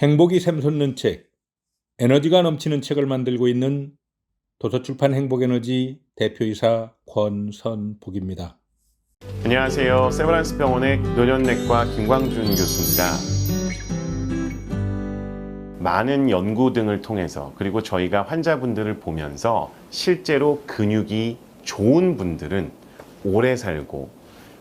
행복이 샘솟는 책, 에너지가 넘치는 책을 만들고 있는 도서출판 행복에너지 대표이사 권선복입니다. 안녕하세요. 세브란스 병원의 노년내과 김광준 교수입니다. 많은 연구 등을 통해서 그리고 저희가 환자분들을 보면서 실제로 근육이 좋은 분들은 오래 살고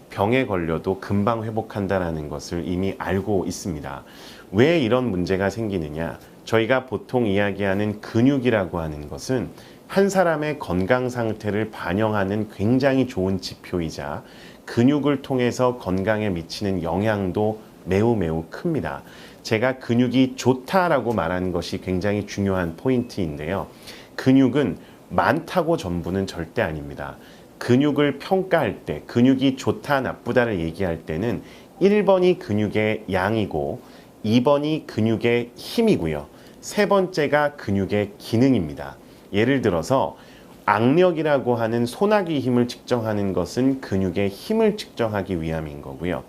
병에 걸려도 금방 회복한다라는 것을 이미 알고 있습니다. 왜 이런 문제가 생기느냐? 저희가 보통 이야기하는 근육이라고 하는 것은 한 사람의 건강 상태를 반영하는 굉장히 좋은 지표이자 근육을 통해서 건강에 미치는 영향도 매우 매우 큽니다. 제가 근육이 좋다라고 말하는 것이 굉장히 중요한 포인트인데요. 근육은 많다고 전부는 절대 아닙니다. 근육을 평가할 때 근육이 좋다 나쁘다를 얘기할 때는 1번이 근육의 양이고 2번이 근육의 힘이고요. 세 번째가 근육의 기능입니다. 예를 들어서 악력이라고 하는 소나기 힘을 측정하는 것은 근육의 힘을 측정하기 위함인 거고요.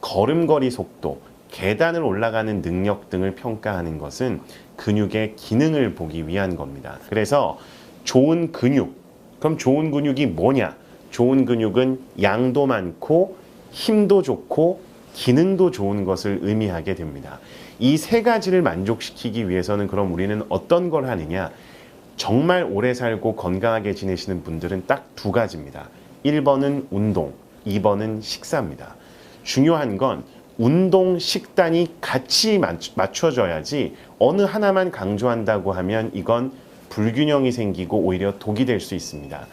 걸음걸이 속도, 계단을 올라가는 능력 등을 평가하는 것은 근육의 기능을 보기 위한 겁니다. 그래서 좋은 근육, 그럼 좋은 근육이 뭐냐? 좋은 근육은 양도 많고 힘도 좋고 기능도 좋은 것을 의미하게 됩니다. 이 세 가지를 만족시키기 위해서는 그럼 우리는 어떤 걸 하느냐? 정말 오래 살고 건강하게 지내시는 분들은 딱 두 가지입니다. 1번은 운동, 2번은 식사입니다. 중요한 건 운동, 식단이 같이 맞춰져야지 어느 하나만 강조한다고 하면 이건 불균형이 생기고 오히려 독이 될 수 있습니다.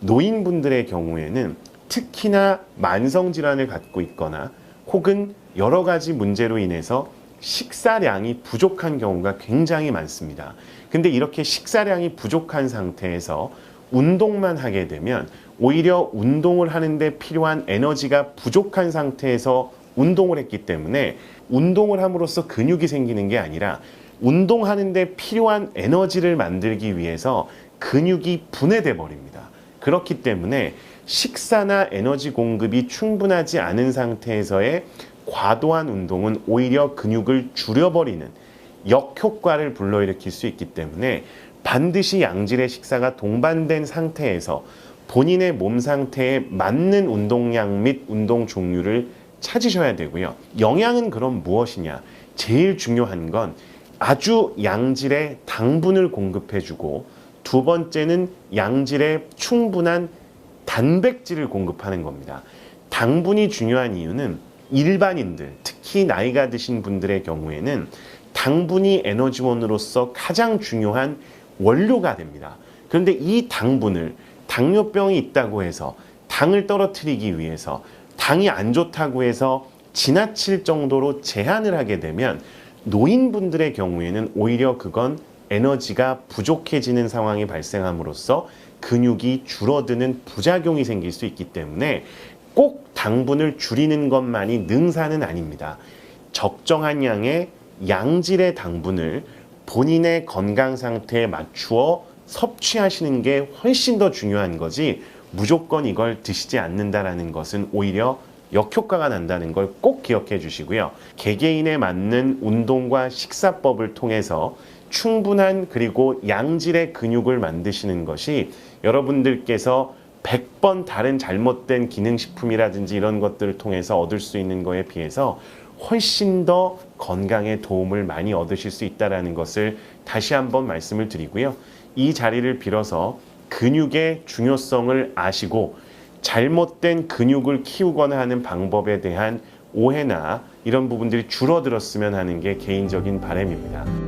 노인분들의 경우에는 특히나 만성질환을 갖고 있거나 혹은 여러 가지 문제로 인해서 식사량이 부족한 경우가 굉장히 많습니다. 근데 이렇게 식사량이 부족한 상태에서 운동만 하게 되면 오히려 운동을 하는데 필요한 에너지가 부족한 상태에서 운동을 했기 때문에 운동을 함으로써 근육이 생기는 게 아니라 운동하는데 필요한 에너지를 만들기 위해서 근육이 분해돼 버립니다. 그렇기 때문에 식사나 에너지 공급이 충분하지 않은 상태에서의 과도한 운동은 오히려 근육을 줄여버리는 역효과를 불러일으킬 수 있기 때문에 반드시 양질의 식사가 동반된 상태에서 본인의 몸 상태에 맞는 운동량 및 운동 종류를 찾으셔야 되고요. 영양은 그럼 무엇이냐? 제일 중요한 건 아주 양질의 당분을 공급해주고 두 번째는 양질의 충분한 단백질을 공급하는 겁니다. 당분이 중요한 이유는 일반인들, 특히 나이가 드신 분들의 경우에는 당분이 에너지원으로서 가장 중요한 원료가 됩니다. 그런데 이 당분을 당뇨병이 있다고 해서 당을 떨어뜨리기 위해서 당이 안 좋다고 해서 지나칠 정도로 제한을 하게 되면 노인분들의 경우에는 오히려 그건 에너지가 부족해지는 상황이 발생함으로써 근육이 줄어드는 부작용이 생길 수 있기 때문에 꼭 당분을 줄이는 것만이 능사는 아닙니다. 적정한 양의 양질의 당분을 본인의 건강 상태에 맞추어 섭취하시는 게 훨씬 더 중요한 거지 무조건 이걸 드시지 않는다라는 것은 오히려 역효과가 난다는 걸 꼭 기억해 주시고요. 개개인에 맞는 운동과 식사법을 통해서 충분한 그리고 양질의 근육을 만드시는 것이 여러분들께서 100번 다른 잘못된 기능식품이라든지 이런 것들을 통해서 얻을 수 있는 거에 비해서 훨씬 더 건강에 도움을 많이 얻으실 수 있다는 것을 다시 한번 말씀을 드리고요. 이 자리를 빌어서 근육의 중요성을 아시고 잘못된 근육을 키우거나 하는 방법에 대한 오해나 이런 부분들이 줄어들었으면 하는 게 개인적인 바람입니다.